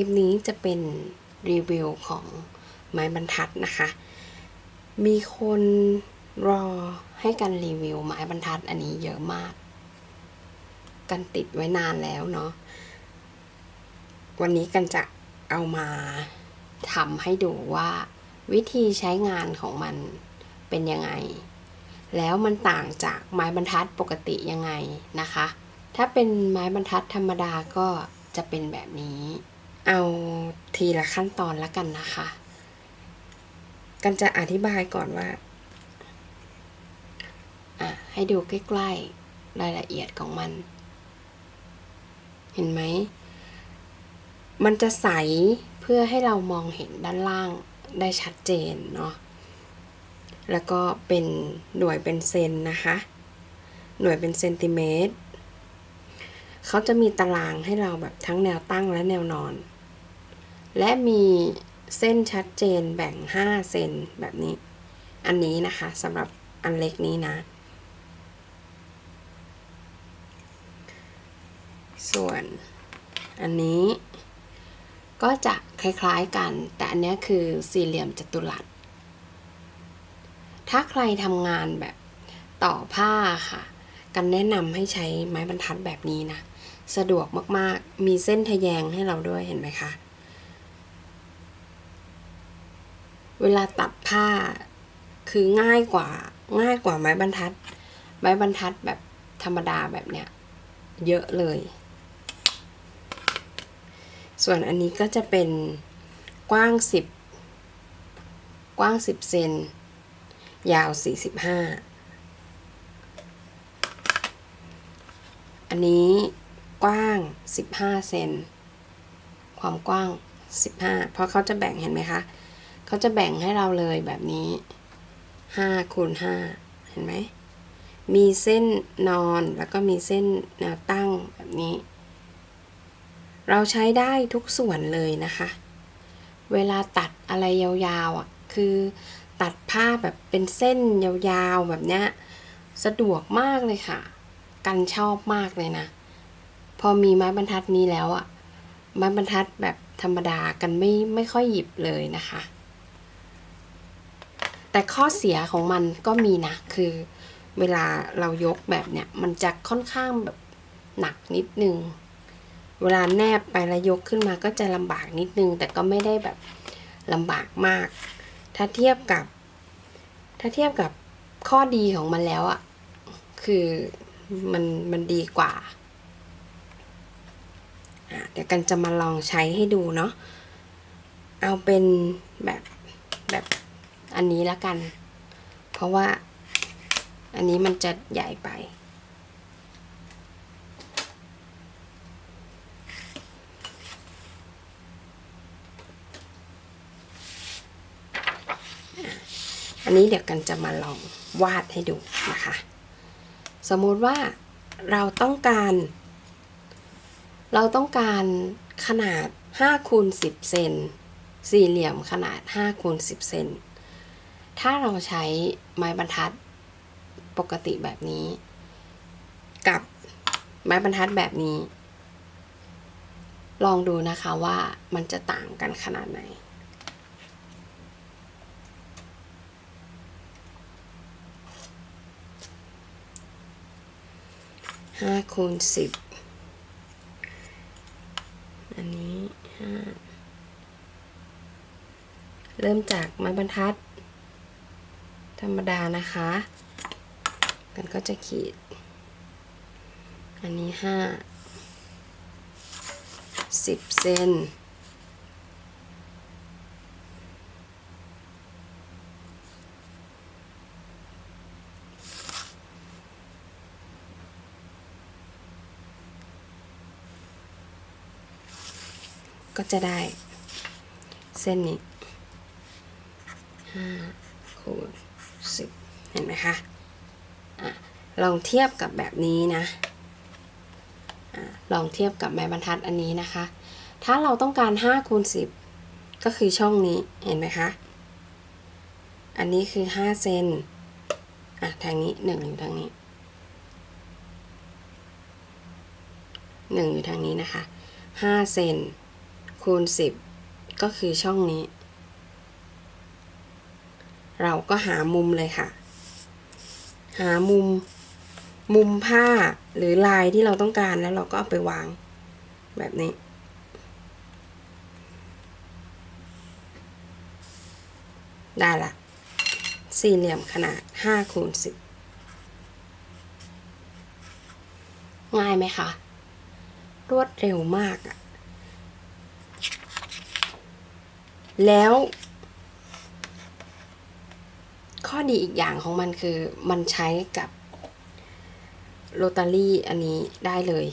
ลิปนี้จะเป็นรีวิวของไม้บรรทัดนะคะ มีคนรอให้กันรีวิวไม้บรรทัดอันนี้เยอะมาก กันติดไว้นานแล้วเนาะ วันนี้กันจะเอามาทำให้ดูว่าวิธีใช้งานของมันเป็นยังไง แล้วมันต่างจากไม้บรรทัดปกติยังไงนะคะ ถ้าเป็นไม้บรรทัดธรรมดาก็จะเป็นแบบนี้ เอาทีละขั้นตอนล้วกันนะคะกันจะอธิบายก่อนว่าอะให้ดูใกล้ๆรายละเอียดของมัน เห็นไหม มันจะใสเพื่อให้เรามองเห็นด้านล่างได้ชัดเจนเนาะ แล้วก็เป็นหน่วยเป็นเซนนะคะ หน่วยเป็นเซนติเมตร เขาจะมีตารางให้เราแบบทั้งแนวตั้งและแนวนอน และมีเส้นชัดเจนแบ่ง 5 เซนแบบนี้ อันนี้นะคะสำหรับอันเล็กนี้นะ ส่วนอันนี้ก็จะคล้ายๆกัน แต่อันนี้คือสี่เหลี่ยมจัตุรัส ถ้าใครทำงานแบบต่อผ้าค่ะ กันแนะนำให้ใช้ไม้บรรทัดแบบนี้นะ สะดวกมากๆ มีเส้นทะแยงให้เราด้วยเห็นไหมคะ เวลาตัดผ้าคือง่ายกว่าง่ายกว่าไม้บรรทัด ไม้บรรทัดแบบธรรมดาแบบเนี้ยเยอะเลย ส่วนอันนี้ก็จะเป็นกว้าง 10 กว้าง 10 เซน ยาว 45 อันนี้กว้าง 15 เซน ความกว้าง 15 เพราะเขาจะแบ่งเห็นไหมคะ เขาจะแบ่งให้เราเลยแบบนี้5คูณ5เห็นไหม มีเส้นนอนแล้วก็มีเส้นแนวตั้งแบบนี้ เราใช้ได้ทุกส่วนเลยนะคะ เวลาตัดอะไรยาวๆอะคือตัดผ้าแบบเป็นเส้นยาวๆแบบเนี้ยสะดวกมากเลยค่ะ กันชอบมากเลยนะ พอมีไม้บรรทัดนี้แล้วอะไม้บรรทัดแบบธรรมดากันไม่ไม่ค่อยหยิบเลยนะคะ แต่ข้อเสียของมันก็มีนะ คือเวลาเรายกแบบเนี้ยมันจะค่อนข้างแบบหนักนิดนึง เวลาแนบไปแล้วยกขึ้นมาก็จะลำบากนิดนึง แต่ก็ไม่ได้แบบลำบากมาก ถ้าเทียบกับ ถ้าเทียบกับข้อดีของมันแล้วอะ่ะ คือมันมันดีกว่าอะเดี๋ยวกันจะมาลองใช้ให้ดูเนาะ เอาเป็นแบบแบบ อันนี้แล้วกัน เพราะว่าอันนี้มันจะใหญ่ไป อันนี้เดี๋ยวกันจะมาลองวาดให้ดูนะคะ สมมติว่าเราต้องการ เราต้องการขนาด5คูณ10 เซน สี่เหลี่ยมขนาด5คูณ10 เซน ถ้าเราใช้ไม้บรรทัดปกติแบบนี้ กับไม้บรรทัดแบบนี้ ลองดูนะคะว่ามันจะต่างกันขนาดไหน ห้าคูณสิบอันนี้ห้าเริ่มจากไม้บรรทัด ธรรมดานะคะ กันก็จะขีด อันนี้ห้าสิบเซนก็จะได้เส้นนี้ห้าคูณ สิบเห็นไหมคะอะลองเทียบกับแบบนี้นะอะลองเทียบกับไม้บรรทัดอันนี้นะคะ ถ้าเราต้องการ5คูณ10 ก็คือช่องนี้เห็นไหมคะ อันนี้คือ 5 เซนอะทางนี้1อยู่ทางนี้1อยู่ทางนี้นะคะ5เซนคูณสิบก็คือช่องนี้ เราก็หามุมเลยค่ะ หามุม มุมผ้าหรือลายที่เราต้องการแล้วเราก็เอาไปวางแบบนี้ ได้ละ สี่เหลี่ยมขนาด5คูณ10 ง่ายไหมคะ รวดเร็วมากอะแล้ว ข้อดีอีกอย่างของมันคือมันใช้กับโรตารี่อันนี้ได้เลย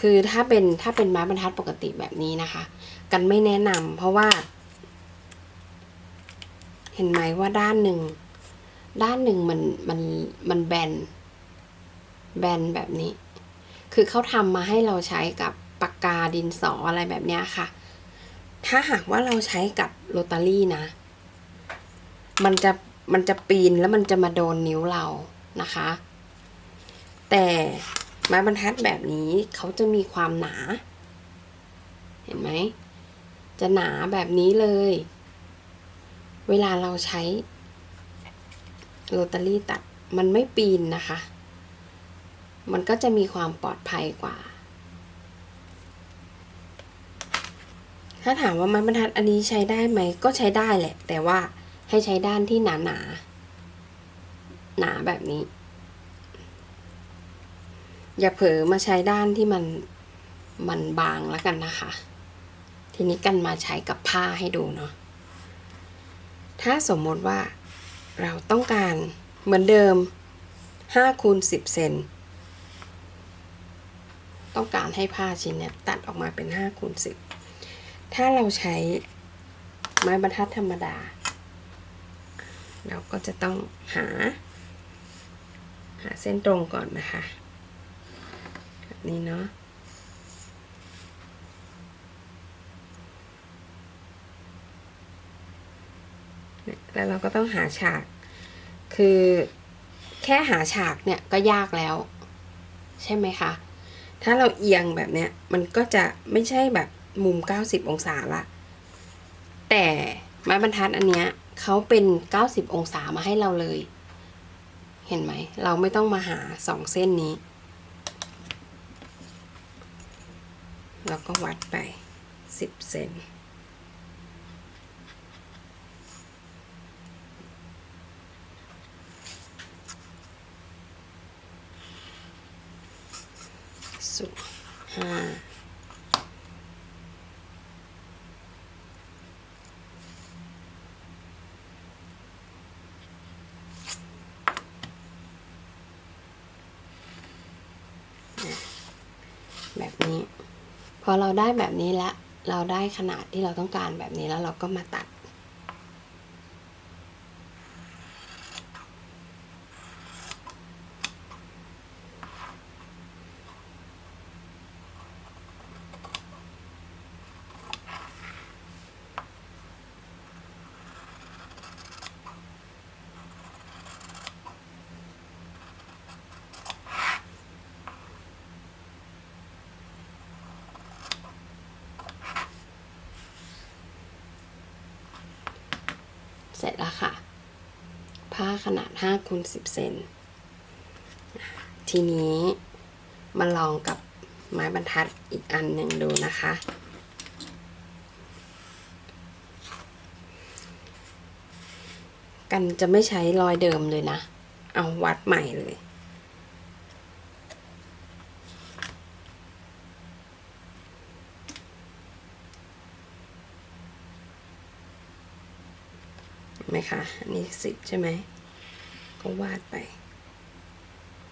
คือถ้าเป็นถ้าเป็นไม้บรรทัดปกติแบบนี้นะคะ กันไม่แนะนำเพราะว่า เห็นไหมว่าด้านหนึ่ง ด้านหนึ่งมันมันมันแบน แบนแบบนี้ คือเขาทำมาให้เราใช้กับปากกาดินสออะไรแบบนี้ค่ะ ถ้าหากว่าเราใช้กับโรตารี่นะ มันจะมันจะปีนแล้วมันจะมาโดนนิ้วเรานะคะ แต่ไม้บรรทัดแบบนี้เขาจะมีความหนา เห็นไหม จะหนาแบบนี้เลย เวลาเราใช้โรตารี่ตัดมันไม่ปีนนะคะ มันก็จะมีความปลอดภัยกว่า ถ้าถามว่าไม้บรรทัดอันนี้ใช้ได้ไหม ก็ใช้ได้แหละ แต่ว่า ให้ใช้ด้านที่หนาหนาๆหนาแบบนี้ อย่าเผลอมาใช้ด้านที่มันมันบางแล้วกันนะคะ ทีนี้กันมาใช้กับผ้าให้ดูเนาะถ้าสมมติว่าเราต้องการเหมือนเดิม5คูณ10เซนต้องการให้ผ้าชิ้นเนี้ยตัดออกมาเป็น5คูณ10ถ้าเราใช้ไม้บรรทัดธรรมดา เราก็จะต้องหา หาเส้นตรงก่อนนะคะแบบนี้เนาะแล้วเราก็ต้องหาฉาก คือแค่หาฉากเนี่ยก็ยากแล้ว ใช่ไหมคะ ถ้าเราเอียงแบบเนี้ยมันก็จะไม่ใช่แบบมุม 90 องศาละ แต่ไม้บรรทัดอันเนี้ย เขาเป็น 90 องศามาให้เราเลย เห็นไหม เราไม่ต้องมาหาสองเส้นนี้แล้วก็วัดไป 10 เซนสุดห้าแบบนี้ พอเราได้แบบนี้แล้วเราได้ขนาดที่เราต้องการแบบนี้แล้วเราก็มาตัด เสร็จแล้วค่ะ ผ้า ขนาด5คูณ10 เซน ทีนี้มาลองกับไม้บรรทัดอีกอันหนึ่งดูนะคะ กันจะไม่ใช้รอยเดิมเลยนะ เอาวัดใหม่เลยไหมคะ อันนี้สิบใช่ไหม ก็วาดไป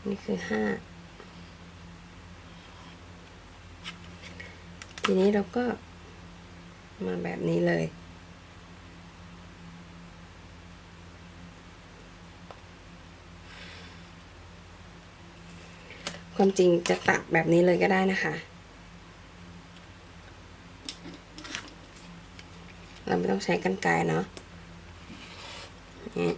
นี่คือห้าทีนี้เราก็มาแบบนี้เลย ความจริงจะตัดแบบนี้เลยก็ได้นะคะเราไม่ต้องใช้กันไกรเนาะนี่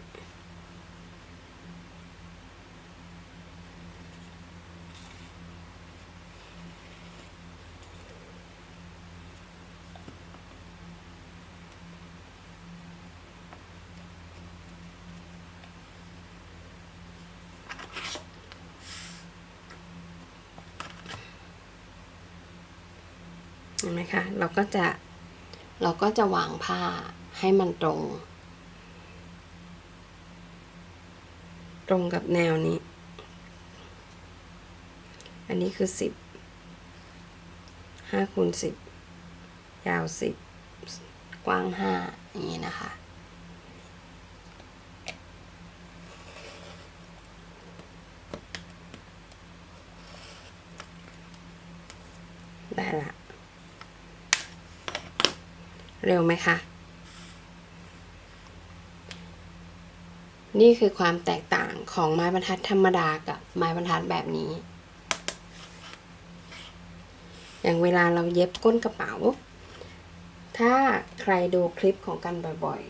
ห็นไหมคะเราก็จะเราก็จะวางผ้าให้มันตรง ตรงกับแนวนี้ อันนี้คือสิบห้าคูณสิบยาวสิบกว้างห้าอย่างนี้นะคะ ได้ละ เร็วไหมคะ นี่คือความแตกต่างของไม้บรรทัดธรรมดากับไม้บรรทัดแบบนี้ อย่างเวลาเราเย็บก้นกระเป๋า ถ้าใครดูคลิปของกันบ่อย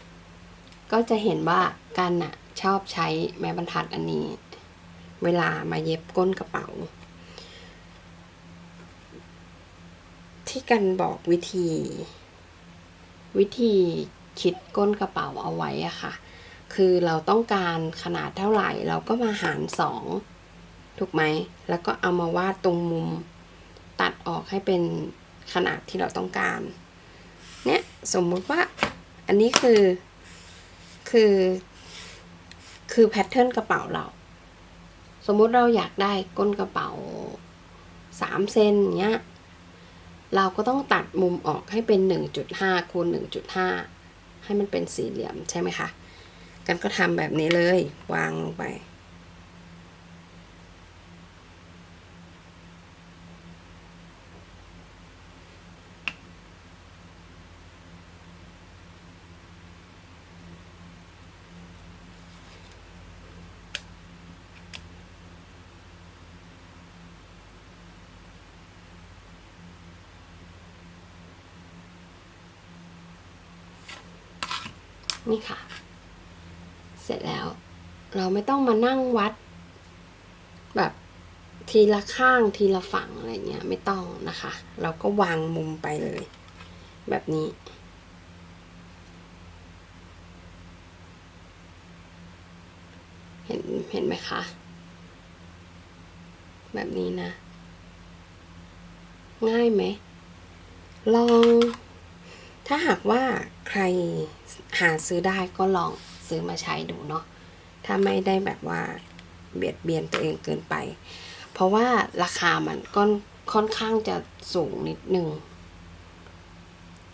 ๆ ก็จะเห็นว่ากันน่ะชอบใช้ไม้บรรทัดอันนี้ เวลามาเย็บก้นกระเป๋า ที่กันบอกวิธี วิธีคิดก้นกระเป๋าเอาไว้อะค่ะ คือเราต้องการขนาดเท่าไหร่ เราก็มาหารสองถูกไหม แล้วก็เอามาวาดตรงมุม ตัดออกให้เป็นขนาดที่เราต้องการ เนี่ยสมมุติว่าอันนี้คือคือ คือแพทเทิร์นกระเป๋าเรา สมมุติเราอยากได้ก้นกระเป๋าสามเซนเนี้ย เราก็ต้องตัดมุมออกให้เป็น 1.5คูณ1.5 ให้มันเป็นสี่เหลี่ยมใช่ไหมคะ กันก็ทำแบบนี้เลยวางลงไป นี่ค่ะ เสร็จแล้ว เราไม่ต้องมานั่งวัด แบบทีละข้างทีละฝั่งอะไรเงี้ยไม่ต้องนะคะ เราก็วางมุมไปเลย แบบนี้ เห็นเห็นไหมคะ แบบนี้นะ ง่ายไหมลอง ถ้าหากว่าใครหาซื้อได้ก็ลองซื้อมาใช้ดูเนาะถ้าไม่ได้แบบว่าเบียดเบียนตัวเองเกินไป เพราะว่าราคามันก็ค่อนข้างจะสูงนิดนึง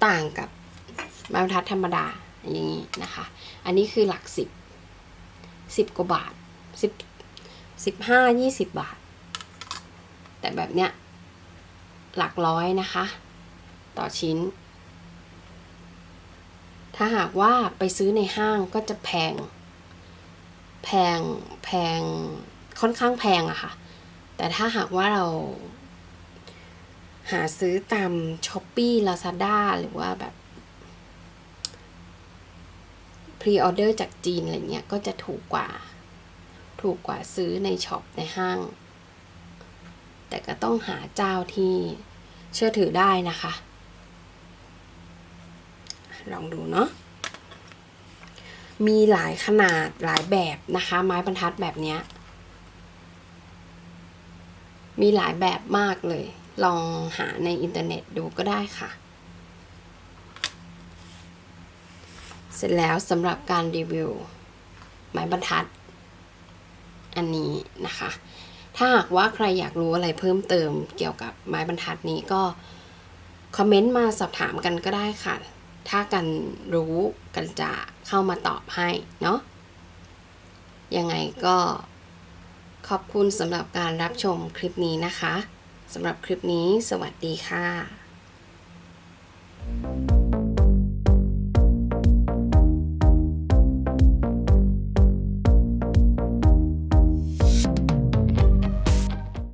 ต่างกับไม้บรรทัดธรรมดาอย่างนี้นะคะ อันนี้คือหลักสิบสิบกว่าบาทสิบสิบห้ายี่สิบบาท แต่แบบเนี้ยหลักร้อยนะคะ ต่อชิ้น ถ้าหากว่าไปซื้อในห้างก็จะแพง แพง แพง ค่อนข้างแพงอะค่ะ แต่ถ้าหากว่าเรา หาซื้อตามช้อปปี้ลาซาด้าหรือว่าแบบพรีออเดอร์จากจีนอะไรเงี้ยก็จะถูกกว่า ถูกกว่าซื้อในช็อปในห้าง แต่ก็ต้องหาเจ้าที่เชื่อถือได้นะคะ ลองดูเนาะมีหลายขนาดหลายแบบนะคะ ไม้บรรทัดแบบเนี้ย มีหลายแบบมากเลย ลองหาในอินเทอร์เน็ตดูก็ได้ค่ะ เสร็จแล้วสำหรับการรีวิว ไม้บรรทัด อันนี้นะคะ ถ้าหากว่าใครอยากรู้อะไรเพิ่มเติมเกี่ยวกับไม้บรรทัดนี้ก็ คอมเมนต์มาสอบถามกันก็ได้ค่ะ ถ้ากันรู้กันจะเข้ามาตอบให้เนาะยังไงก็ขอบคุณสำหรับการรับชมคลิปนี้นะคะสำหรับคลิปนี้สวัสดีค่ะ